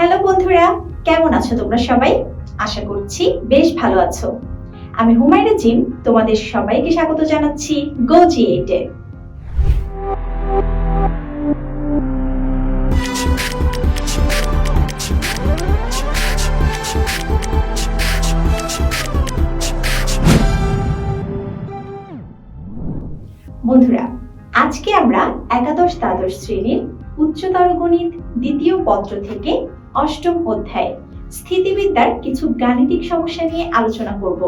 Hello বন্ধুরা, কেমন আছো তোমরা সবাই? আশা করছি বেশ ভালো আছো। আমি হুমায়রা জিম তোমাদের সবাইকে স্বাগত জানাচ্ছি গো জি এইটে বন্ধুরা, আজকে আমরা একাদশ দ্বাদশ শ্রেণির উচ্চতর গণিত দ্বিতীয় পত্র থেকে অষ্টম অধ্যায়। স্থিতিবিদ্যার কিছু গাণিতিক সমস্যা নিয়ে আলোচনা করব।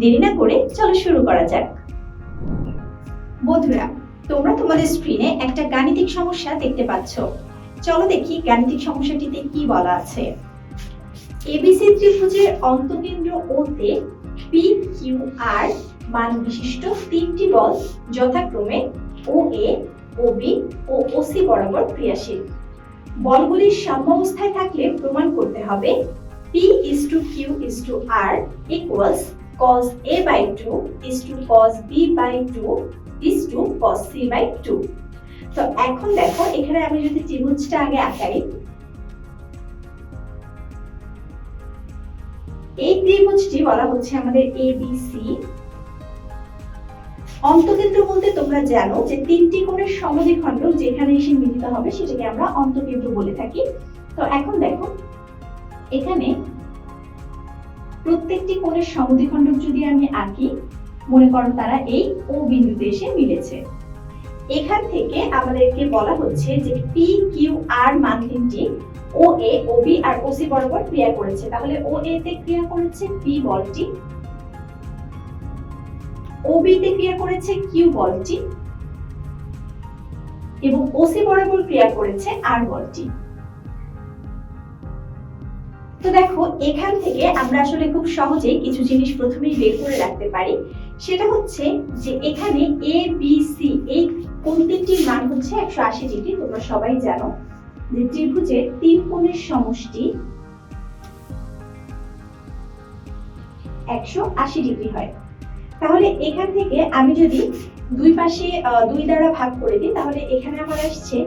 দেরি না করে চলো শুরু করা যাক। বন্ধুরা, তোমরা তোমাদের স্ক্রিনে একটা গাণিতিক সমস্যা দেখতে পাচ্ছ। চলো দেখি গাণিতিক সমস্যাটিতে কি বলা আছে। এবিসি ত্রিভুজের অন্তকেন্দ্র ও তে পি কিউ আর মান বিশিষ্ট তিনটি বল যথাক্রমে ও এ ও বি ও ওসি বরাবর ক্রিয়াশীল। বলগুলির সাম্যাবস্থায় থাকলে প্রমাণ করতে হবে P is to Q is to R equals cos A by 2 is to cos B by 2 is to cos C by 2 তো এখন দেখো, এখানে আমি যদি ত্রিভুজটা আগে আঁকাই। এই ত্রিভুজটি বলা হচ্ছে আমাদের এ বি অন্তকেন্দ্র বলতে তোমরা জানো যে তিনটি কোণের সমদ্বিখণ্ড যেখানে এসে মিলিত হবে সেটাকে আমরা অন্তকেন্দ্র বলে থাকি। তো এখন দেখো, এখানে প্রত্যেকটি কোণের সমদ্বিখণ্ড যদি আমি আঁকি, মনে করো তারা এই ও বিন্দুতে এসে মিলেছে। এখান থেকে আমাদেরকে বলা হচ্ছে যে পি কিউ আর মান তিনটি, ও এ ও বি আর ও সি বরাবর ক্রিয়া করেছে। তাহলে ও এ তে ক্রিয়া করেছে পি বলটি। ওবি তে ক্রিয়া করেছে কিউ বলটি এবং ওসি বরাবর ক্রিয়া করেছে আর বলটি তো দেখো, এখান থেকে আমরা আসলে খুব সহজেই কিছু জিনিস প্রথমেই বের করে রাখতে পারি। সেটা হচ্ছে যে এখানে এ বি সি এই কোন তিনটির মান হচ্ছে একশো আশি ডিগ্রি, তোমরা সবাই জানো। যে ত্রিভুজের তিন কোণের সমষ্টি একশো আশি ডিগ্রি হয়। তাহলে এখান থেকে আমি যদি দুই পাশে দুই দ্বারা ভাগ করে দিই, তাহলে এখানে আমার আসছে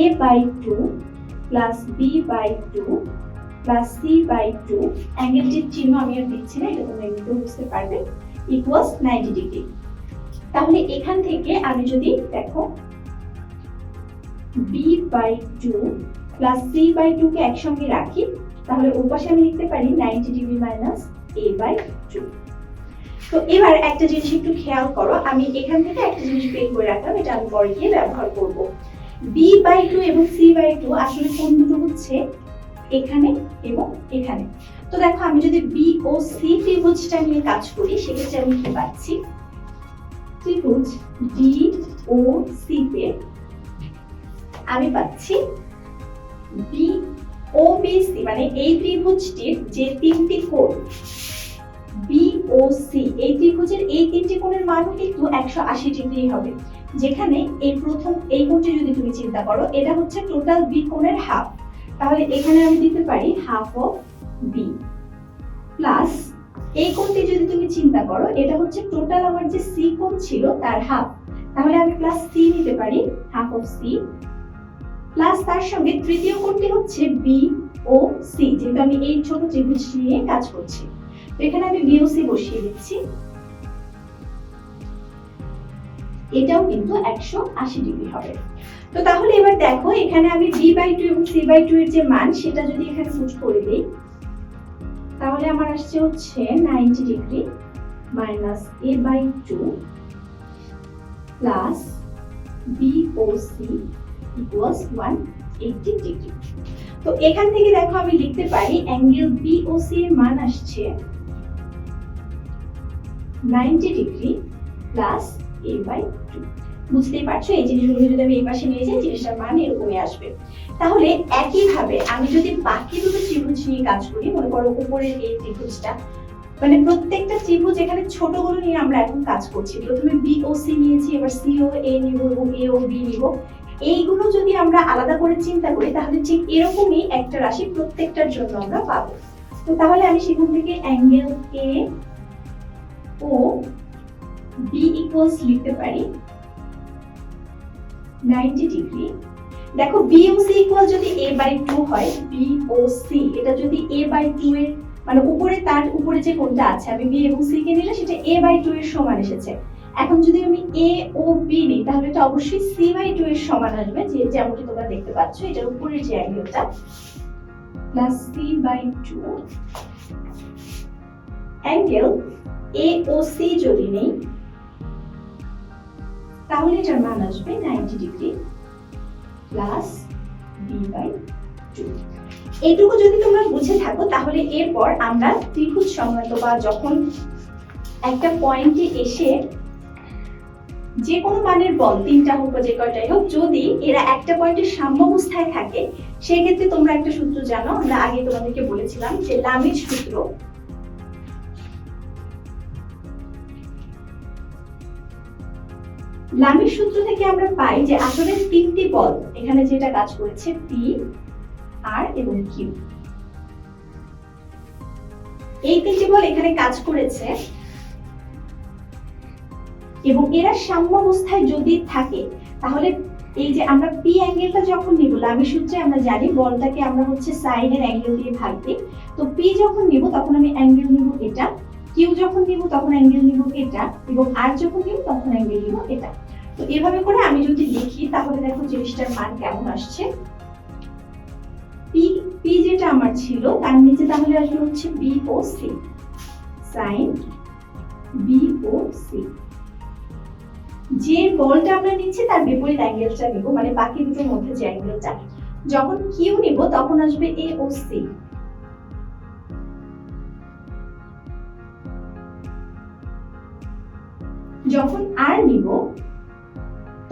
A by two plus B by two plus C by two অ্যাঙ্গেলটির চিহ্ন আমি আর দিচ্ছি না, এটা তোমরা এমনিতেও বুঝতে পারবে। ইকুয়ালস নাইনটি ডিগ্রি তাহলে এখান থেকে আমি যদি দেখো B by two plus C by two কে একসঙ্গে রাখি, তাহলে ওপাশে আমি লিখতে পারি ninety degree minus A by two তো এবার একটা জিনিস একটু খেয়াল করো, আমি এখান থেকে একটা জিনিস বের করে রাখলাম, এটা আমি পরে গিয়ে ব্যবহার করব। বি বাই টু এবং সি বাই টু আসলে কোন দুটো হচ্ছে? এখানে এবং এখানে। তো দেখো, আমি যদি বি ও সি ত্রিভুজটা নিয়ে কাজ করি, সেক্ষেত্রে আমি কি পাচ্ছি? ত্রিভুজ ডি ও সি তে আমি পাচ্ছি বি ও বি সি মানে এই ত্রিভুজটির যে তিনটি কোণ ও সি এই ত্রিভুজের এই তিনটি কোণের মানও কিন্তু একশো আশি ডিগ্রি হবে। যেখানে এই প্রথম, এই কোণটি যদি তুমি চিন্তা করো, এটা হচ্ছে টোটাল বি কোণের হাফ তাহলে এখানে আমি দিতে পারি হাফ অফ বি প্লাস এই কোণটি যদি তুমি চিন্তা করো, এটা হচ্ছে টোটাল আমার যে সি কোণ ছিল তার হাফ তাহলে আমি প্লাস সি নিতে পারি হাফ অফ সি প্লাস তার সঙ্গে তৃতীয় কোণটি হচ্ছে বি ও সি যেহেতু আমি এই ছোট ত্রিভুজ নিয়ে কাজ করছি। এখানে আমি বিওসি বসিয়ে দিচ্ছি। এটাও কিন্তু একশো আশি ডিগ্রি হবে। তো তাহলে এবার দেখো, এখানে আমি বি বাই টু এবং সি বাই টু এর যে মান, সেটা যদি এখানে পুট করে দিই, তাহলে আমার আসছে হচ্ছে ninety degree minus A by two plus BOC equals one eighty degree তো এখান থেকে দেখো আমি লিখতে পারি অ্যাঙ্গেল বিওসি এর মান আসছে 90 degree plus A by two. বুঝতেই পারছ? এই জিনিসগুলো যদি আমি এই পাশে নিয়ে যাই, জিনিসটার মান এরকমই আসবে। তাহলে একইভাবে আমি যদি বাকি দুটো ত্রিভুজ নিয়ে কাজ করি, মনে করো উপরের এই ত্রিভুজটা মানে প্রত্যেকটা ত্রিভুজ এখানে ছোটগুলো নিয়ে আমরা এখন কাজ করছি। প্রথমে বি ও সি নিয়েছি, এবার সি ও এ নিব এবং এ ও বি নিব। এইগুলো যদি আমরা আলাদা করে চিন্তা করি, তাহলে ঠিক এরকমই একটা রাশি প্রত্যেকটার জন্য আমরা পাবো। তো তাহলে আমি সেখান থেকে অ্যাঙ্গেল এ ইকুয়ালস লিখতে পারি। 90 ডিগ্রি দেখো বিওসি ইকুয়াল যদি এ বাই টু হয় বিওসি এটা যদি এ বাই টু এর মানে উপরে তার উপরে যে কোনটা আছে, আমি বি এবং সি কে নিলে সেটা এ বাই টু এর সমান এসেছে। এখন যদি আমি এ ও বি নিই, তাহলে এটা অবশ্যই সি বাই টু এর সমান আসবে, যে যেমনটি তোমরা দেখতে পাচ্ছ, এটার উপরের যে অ্যাঙ্গেলটা plus C by two angle A ও যদি নেই তাহলে এটার মান আসবে ninety degree plus B by two এইটুকু যদি তোমরা বুঝে থাকো, তাহলে এরপর আমরা ত্রিভুজ সংক্রান্ত বা যখন একটা পয়েন্টে এসে যে কোনো মানের বল, তিনটা হোক বা যে কয়টাই হোক, যদি এরা একটা পয়েন্টের সাম্যাবস্থায় থাকে, সেক্ষেত্রে তোমরা একটা সূত্র জানো। আমরা আগে তোমাদেরকে বলেছিলাম যে লামির সূত্র লামির সূত্র থেকে আমরা পাই যে আসলে তিনটি বল এখানে যেটা কাজ করেছে পি আর এবং কিউ এই তিনটি বল এখানে কাজ করেছে। এবং এরা সাম্যাবস্থায় যদি থাকে, তাহলে এই যে আমরা পি অ্যাঙ্গেলটা যখন নিব লামি সূত্রে আমরা জানি বলটাকে আমরা হচ্ছে সাইনের অ্যাঙ্গেল দিয়ে ভাগ দিই। তো পি যখন নিব, তখন আমি অ্যাঙ্গেল নিব এটা কিউ যখন নিব, তখন অ্যাঙ্গেল নিব এটা, এবং আর যখন নিব, তখন অ্যাঙ্গেল নিব এটা। তো এভাবে করে আমি যদি লিখি, তাহলে দেখো জিনিসটার মান কেমন আসছে? পি পি যেটা আমার ছিল, তার নিচে তাহলে আসবে হচ্ছে B O C sine B O C যে বলটা আমরা নিচ্ছি, তার বিপরীত অ্যাঙ্গেলটা নিব মানে বাকি দুটোর মধ্যে যে অ্যাঙ্গেলটা যখন কিউ নিব, তখন আসবে এ ও সি যখন আর নিব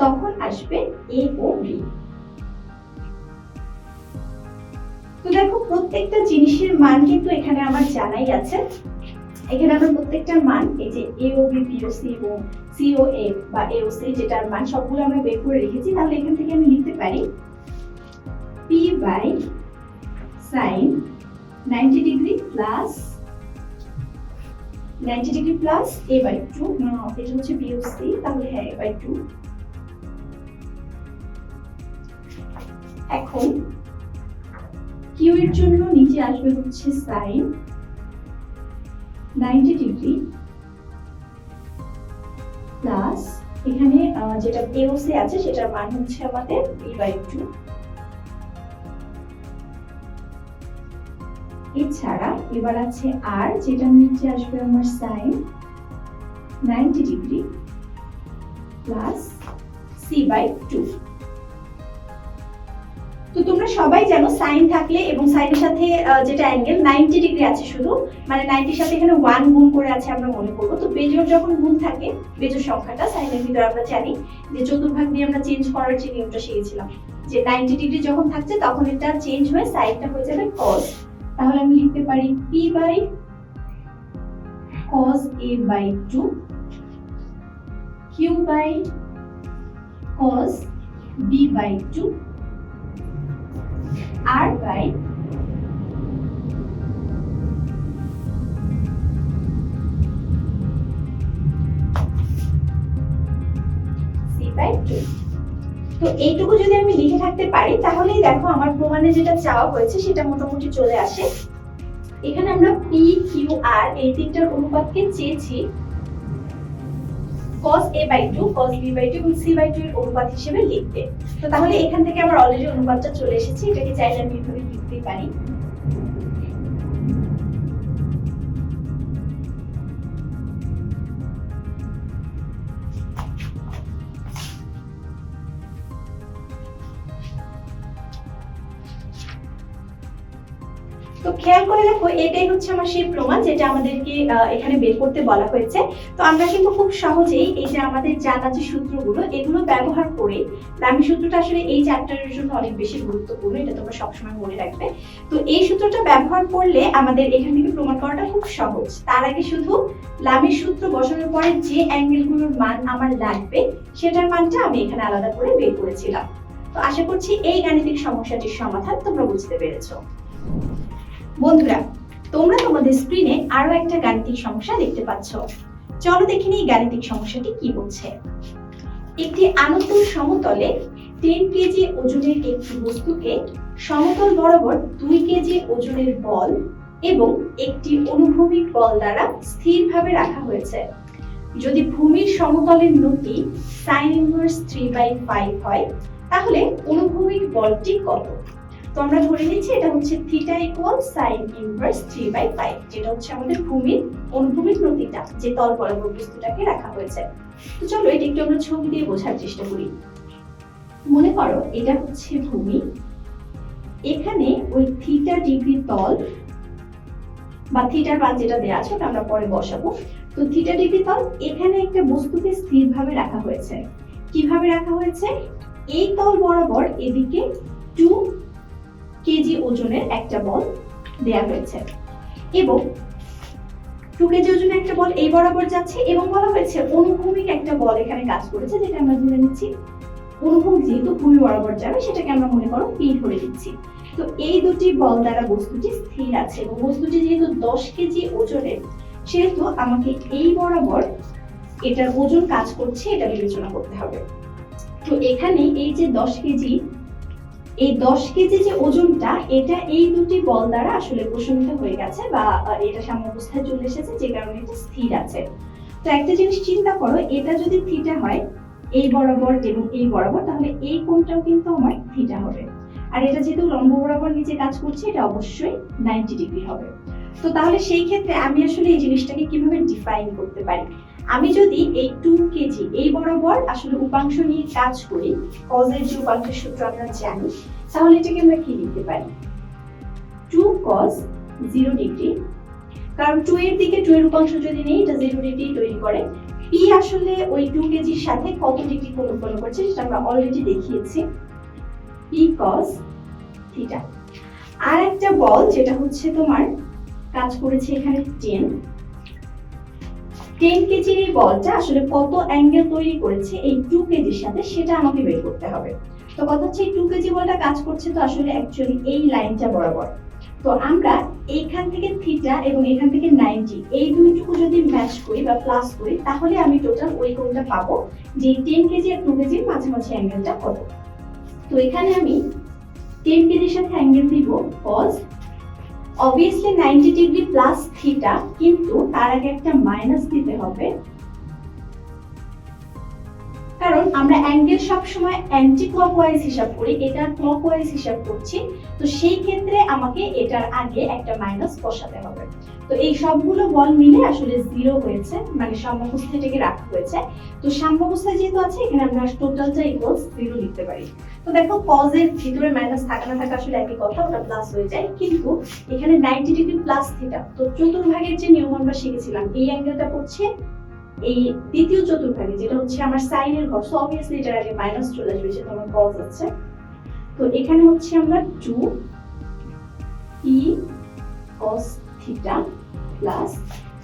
তখন আসবে এ ও বি। তো দেখো, প্রত্যেকটা জিনিসের মান কিন্তু এখানে আমার জানাই আছে। এখানে আমরা প্রত্যেকটার মান, এই যে A O B P O C এবং সি ও এ বা এ ও সি যেটার মান সবগুলো আমরা বের করে রেখেছি, তাহলে এখান থেকে আমি লিখতে পারি P by sine ninety degree plus ninety degree plus A by two এটা হচ্ছে বি ও সি তাহলে হ্যাঁ এ বাই টু এখন কিউ এর জন্য নিচে আসবে হচ্ছে সাইন নাইনটি ডিগ্রি প্লাস এখানে যেটা এওসি আছে, সেটার মান হচ্ছে আমাদের বি বাই টু এছাড়া এবার আছে আর যেটা নিচে আসবে আমার sine ninety degree plus C by two তো তোমরা সবাই জানো, সাইন থাকলে এবং সাইনের সাথে যেটা অ্যাঙ্গেল 90 ডিগ্রি আছে শুধু। মানে নাইনটির সাথে এখানে ওয়ান গুণ করে আছে আমরা মনে করব। তো বেজোড় যখন গুণ থাকে বেজোড় সংখ্যাটা সাইনের ভিতরে আমরা জানি যে চতুর্ভাগ দিয়ে আমরা চেঞ্জ করার যে নিয়মটা শিখেছিলাম, যে 90 ডিগ্রি যখন থাকছে তখন এটা চেঞ্জ হয়ে সাইনটা হয়ে যাবে cos তাহলে আমি লিখতে পারি p by cos a by 2 q by cos b by 2 by 2 তো এইটুকু যদি আমি লিখে থাকতে পারি, তাহলেই দেখো আমার প্রমাণে যেটা চাওয়া হয়েছে সেটা মোটামুটি চলে আসে। এখানে আমরা পি কিউ আর এই তিনটার অনুপাতকে চেয়েছি। Cos a by 2 cos b by 2 এবং c বাই 2 এর অনুপাত হিসেবে লিখতে তো তাহলে এখান থেকে আমার অলরেডি অনুপাতটা চলে এসেছে, এটাকে চাইলে আমি এভাবে লিখতেই পারি। তো খেয়াল করে দেখো, এটাই হচ্ছে আমার সেই প্রমাণ যেটা আমাদেরকে এখানে বের করতে বলা হয়েছে। তো আমরা কিন্তু খুব সহজেই এই যে আমাদের জানা যে সূত্রগুলো, এগুলো ব্যবহার করে লামি সূত্রটা আসলে এই চ্যাপ্টারের জন্য অনেক বেশি গুরুত্বপূর্ণ, এটা তোমরা সবসময় মনে রাখবে। তো এই সূত্রটা ব্যবহার করলে আমাদের এখান থেকে প্রমাণ করাটা খুব সহজ। তার আগে শুধু লামির সূত্র বসানোর পরে যে অ্যাঙ্গেলগুলোর মান আমার লাগবে, সেটার মানটা আমি এখানে আলাদা করে বের করেছিলাম। তো আশা করছি এই গাণিতিক সমস্যাটির সমাধান তোমরা বুঝতে পেরেছ। বন্ধুরা, তোমরা তোমাদের স্ক্রিনে আরও একটা গাণিতিক সমস্যা দেখতে পাচ্ছ। চলো দেখে নিই গাণিতিক সমস্যাটি কি বলছে। একটি আনত সমতলে টেন কেজি ওজনের একটি বস্তুকে সমতল বরাবর দুই কেজি ওজনের বল এবং একটি অনুভূমিক বল দ্বারা স্থিরভাবে রাখা হয়েছে। যদি ভূমির সমতলের নতি sine inverse three by five হয়, তাহলে অনুভূমিক বলটি কত? তো আমরা ধরে নিচ্ছি এটা হচ্ছে theta equal sine inverse three by five যেটা হচ্ছে আমাদের ভূমির অনুভূমিক নতিটা যে তল বরাবর বস্তুটাকে রাখা হয়েছে। তো চলো এটা একটু আমরা ছবি দিয়ে বোঝার চেষ্টা করি। মনে করো এটা হচ্ছে ভূমি। এখানে ওই থিটা ডিগ্রি তল বা থিটার মান যেটা দেওয়া আছে ওটা আমরা পরে বসাবো। তো থিটা ডিগ্রি তল এখানে একটা বস্তুকে স্থিরভাবে রাখা হয়েছে। কীভাবে রাখা হয়েছে? এই তল বরাবর এদিকে টু কেজি ওজনের একটা বল দেয়া হয়েছে। এবং টু কেজি ওজনের একটা বল এই বরাবর যাচ্ছে এবং বলা হয়েছে অনুভূমিক একটা বল এখানে কাজ করেছে, যেটা আমরা ধরে নিচ্ছি। অনুভূমিক যেহেতু ভূমি বরাবর যাবে, সেটাকে আমরা মনে করো পি ধরে দিচ্ছি তো এই দুটি বল দ্বারা বস্তুটি স্থির আছে এবং বস্তুটি যেহেতু দশ কেজি ওজনের, সেহেতু আমাকে এই বরাবর এটার ওজন কাজ করছে, এটা বিবেচনা করতে হবে। তো এখানে এই যে দশ কেজি এই দশ কেজি যে ওজনটা, এটা এই দুটি বল দ্বারা আসলে প্রশমিত হয়ে গেছে বা এটা সাম্য অবস্থায় চলে এসেছে, যে কারণে এটা স্থির আছে। তো একটা জিনিস চিন্তা করো, এটা যদি থিটা হয়, এই বরাবর এবং এই বরাবর, তাহলে এই কোণটাও কিন্তু আমার থিটা হবে। আর এটা যেহেতু লম্ব বরাবর নিচে কাজ করছে, এটা অবশ্যই নাইনটি ডিগ্রি হবে। তো তাহলে সেই ক্ষেত্রে আমি আসলে এই জিনিসটাকে কীভাবে ডিফাইন করতে পারি? আমি যদি এই টু কেজি এই বরাবর আসলে উপাংশ নিয়ে কাজ করি কজের যে উপাংশের সূত্র আমরা জানি, তাহলে এটাকে আমরা কি লিখতে পারি? টু কজ জিরো ডিগ্রি কারণ টু এর দিকে টু এর উপাংশ যদি নেই, এটা জিরো ডিগ্রি তৈরি করে। পি আসলে ওই টু কেজির সাথে কত ডিগ্রি কোণ উৎপন্ন করছে, সেটা আমরা অলরেডি দেখিয়েছি। পি কজ থিটা আর একটা বল, যেটা হচ্ছে তোমার, কাজ করেছে এখানে টেন টেন কেজির এই বলটা আসলে কত অ্যাঙ্গেল তৈরি করেছে এই টু কেজির সাথে সেটা আমাকে বের করতে হবে। তো কথা হচ্ছে এই টু কেজি বলটা কাজ করছে তো আসলে অ্যাকচুয়ালি এই লাইনটা বরাবর। তো আমরা এইখান থেকে থিটা এবং এখান থেকে নাইনটি এই দুইটুকু যদি ম্যাচ করি বা প্লাস করি, তাহলে আমি টোটাল ওই কোণটা পাবো যে টেন কেজি আর টু কেজির মাঝামাঝি অ্যাঙ্গেলটা কত। তো এখানে আমি টেন কেজির সাথে অ্যাঙ্গেল দিব cause obviously ninety degree plus theta কিন্তু তার আগে একটা মাইনাস দিতে হবে। কারণ আমরা অ্যাঙ্গেল সবসময় অ্যান্টি ক্লকওয়াইজ হিসাব করি, এটা ক্লকওয়াইজ হিসাব করছি। তো সেই ক্ষেত্রে আমাকে এটার আগে একটা মাইনাস বসাতে হবে। তো এই সবগুলো বল মিলে আসলে জিরো হয়েছে মানে সাম্যাবস্থা এটাকে রাখা হয়েছে। তো সাম্যাবস্থা যেহেতু আছে, এখানে আমরা টোটালটা ইকুয়ালস জিরো লিখতে পারি। তো দেখো কজের ভিতরে মাইনাস থাকা না থাকা আসলে একই কথা, ওটা প্লাস হয়ে যায়। কিন্তু এখানে নাইনটি ডিগ্রি প্লাস থিটা তো চতুর্ভাগের যে নিয়ম আমরা শিখেছিলাম, এই অ্যাঙ্গেলটা করছে এই দ্বিতীয় চতুর্ভাগে যেটা হচ্ছে আমার সাইনের ঘর সো অবভিয়াসলি এটার আগে মাইনাস চলে আসবে, সেটা আমার কজ আছে। তো এখানে হচ্ছে আমরা two E cos theta plus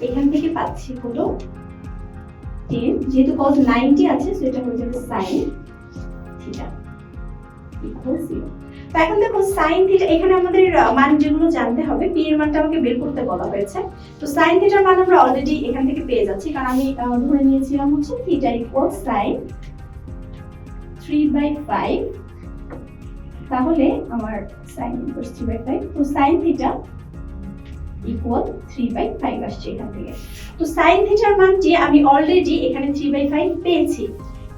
এখান থেকে পাচ্ছি হলো টেন যেহেতু কজ নাইনটি আছে সেটা হয়ে যাবে সাইন থিটা তো এখন দেখো সাইন থিটা এখানে আমাদের মান যেগুলো জানতে হবে পি এর মানটা আমাকে বের করতে বলা হয়েছে। তো সাইন থিটার মান আমরা অলরেডি এখান থেকে পেয়ে যাচ্ছি, কারণ আমি ধরে নিয়েছিলাম হচ্ছে theta equal sine three by five তাহলে আমার sine equal three by five তো sine theta equal three by five আসছে এখান থেকে। তো সাইন থিটার মানটি আমি অলরেডি এখানে থ্রি বাই ফাইভ পেয়েছি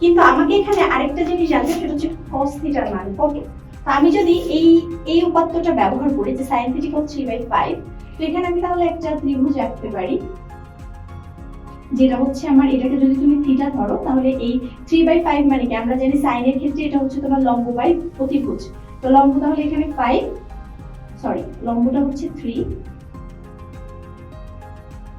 কিন্তু আমাকে এখানে আরেকটা জিনিস জানতে সেটা হচ্ছে কস থিটার মান কত তো আমি যদি এই এই উপাত্তটা ব্যবহার করি, যে sine theta equal three by five তো এখানে আমি তাহলে একটা ত্রিভুজ আঁকতে পারি, যেটা হচ্ছে আমার, এটাকে যদি তুমি থিটা ধরো, তাহলে এই থ্রি বাই ফাইভ মানে কি? আমরা জানি সাইনের ক্ষেত্রে এটা হচ্ছে তোমার লম্ব বাই প্রতিভুজ। তো লম্ব তাহলে এখানে ফাইভ সরি লম্বটা হচ্ছে থ্রি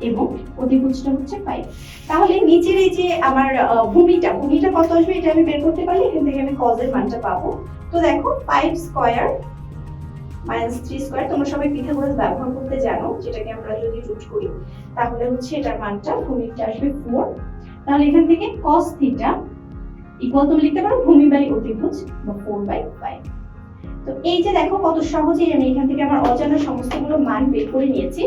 এবং অতিভুজটা হচ্ছে ফাইভ তাহলে নিচের এই যে আমার ভূমিটা ভূমিটা কত আসবে এটা আমি বের করতে পারি? এখান থেকে আমি কজের মানটা পাবো। তো দেখো five square minus three square, তোমরা সবাই পিথাগোরাস ব্যবহার করতে জানো, যেটাকে আমরা যদি রুট করি, তাহলে হচ্ছে এটার মানটা, ভূমিটা আসবে ফোর তাহলে এখান থেকে কস থিটা ইকুয়াল তুমি লিখতে পারো, ভূমি বাই অতিভুজ বা ফোর বাই ফাইভ তো এই যে দেখো কত সহজেই আমি এখান থেকে আমার অজানা সমস্তগুলো মান বের করে নিয়েছি।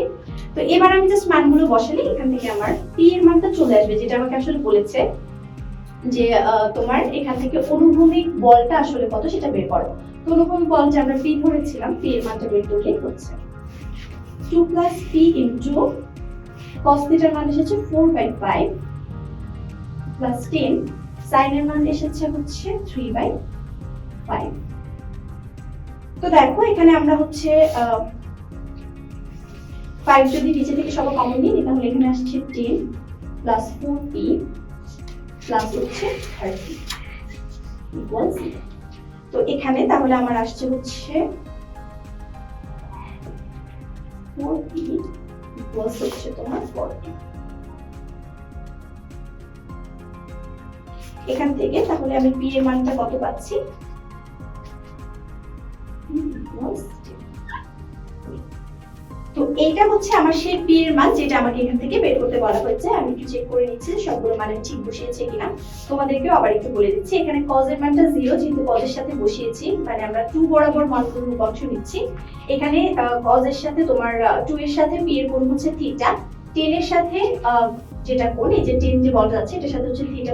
তো এবার আমি জাস্ট মানগুলো বসালে এখান থেকে আমার পি এর মানটা চলে আসবে, যেটা আমাকে আসলে বলেছে যে তোমার এখান থেকে অনুভূমিক বলটা আসলে কত সেটা বের করো। তো অনুভূমিক বল যে আমরা পি ধরেছিলাম পি এর মানটা বের করলেই হচ্ছে? Two plus P into cos থিটার মান এসেছে four by five plus ten সাইনের মান এসেছে হচ্ছে থ্রি বাই ফাইভ তো দেখো, এখানে আমরা হচ্ছে ফাইভ যদি নিচে থেকে কমন নিই, তাহলে এখানে আসছে টেন প্লাস প্লাস হচ্ছে থার্টি তো এখানে তাহলে আমার আসছে হচ্ছে তোমার এখান থেকে তাহলে আমি পি এর মানটা কত পাচ্ছি? P equals 10. তো এইটা হচ্ছে আমার সেই পি মান যেটা আমাকে এখান থেকে বের করতে বলা হয়েছে। আমি একটু চেক করে নিচ্ছি সবগুলো মানে ঠিক বসিয়েছে কিনা। তোমাদেরকেও আবার একটু বলে দিচ্ছি, এখানে কজের মানটা জিরো যেহেতু কজ এর সাথে বসিয়েছি মানে আমরা টু বরাবর মানগুলো রূপাংশ নিচ্ছি। এখানে কজ এর সাথে তোমার টু এর সাথে পি কোণ হচ্ছে থিটা টেন এর সাথে যেটা কোণ, এই যে টেন যে বলা যাচ্ছে এটার সাথে হচ্ছে থিটা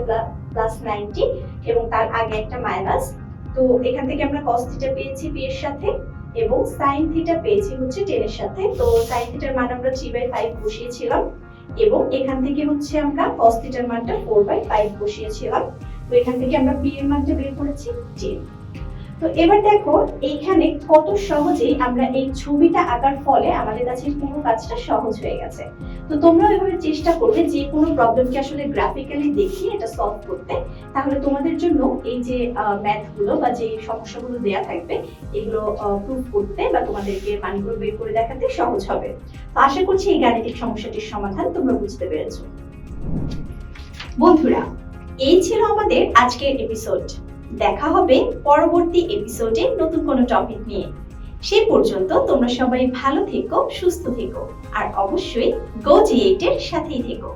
প্লাস নাইনটি এবং তার আগে একটা মাইনাস তো এখান থেকে আমরা কস থিটা পেয়েছি পি সাথে। এবং সাইন থিটা পেয়েছি হচ্ছে টেন এর সাথে। তো সাইন থিটার মান আমরা থ্রি বাই ফাইভ বসিয়েছিলাম এবং এখান থেকে হচ্ছে আমরা কস থিটার মানটা ফোর বাই ফাইভ বসিয়েছিলাম। তো এখান থেকে আমরা পি এর মানটা বের করেছি টেন তো এবার দেখো, এইখানে কত সহজেই আমরা এই ছবিটা আঁকার ফলে আমাদের কাছে পুরো কাজটা সহজ হয়ে গেছে। তো তোমরা এভাবে চেষ্টা করবে, যে কোনো প্রবলেমকে আসলে গ্রাফিক্যালি দেখিয়ে এটা সলভ করতে। তাহলে তোমাদের জন্য এই যে ম্যাথগুলো বা যে সমস্যাগুলো দেয়া থাকবে, এগুলো প্রুভ করতে বা তোমাদেরকে মানগুলো বের করে দেখাতে সহজ হবে। তো আশা করছি এই গাণিতিক সমস্যাটির সমাধান তোমরা বুঝতে পেরেছ। বন্ধুরা, এই ছিল আমাদের আজকের এপিসোড দেখা হবে পরবর্তী এপিসোডে নতুন কোনো টপিক নিয়ে। সে পর্যন্ত তোমরা সবাই ভালো থেকো, সুস্থ থেকো, আর অবশ্যই গো জি এইটের সাথেই থেকো।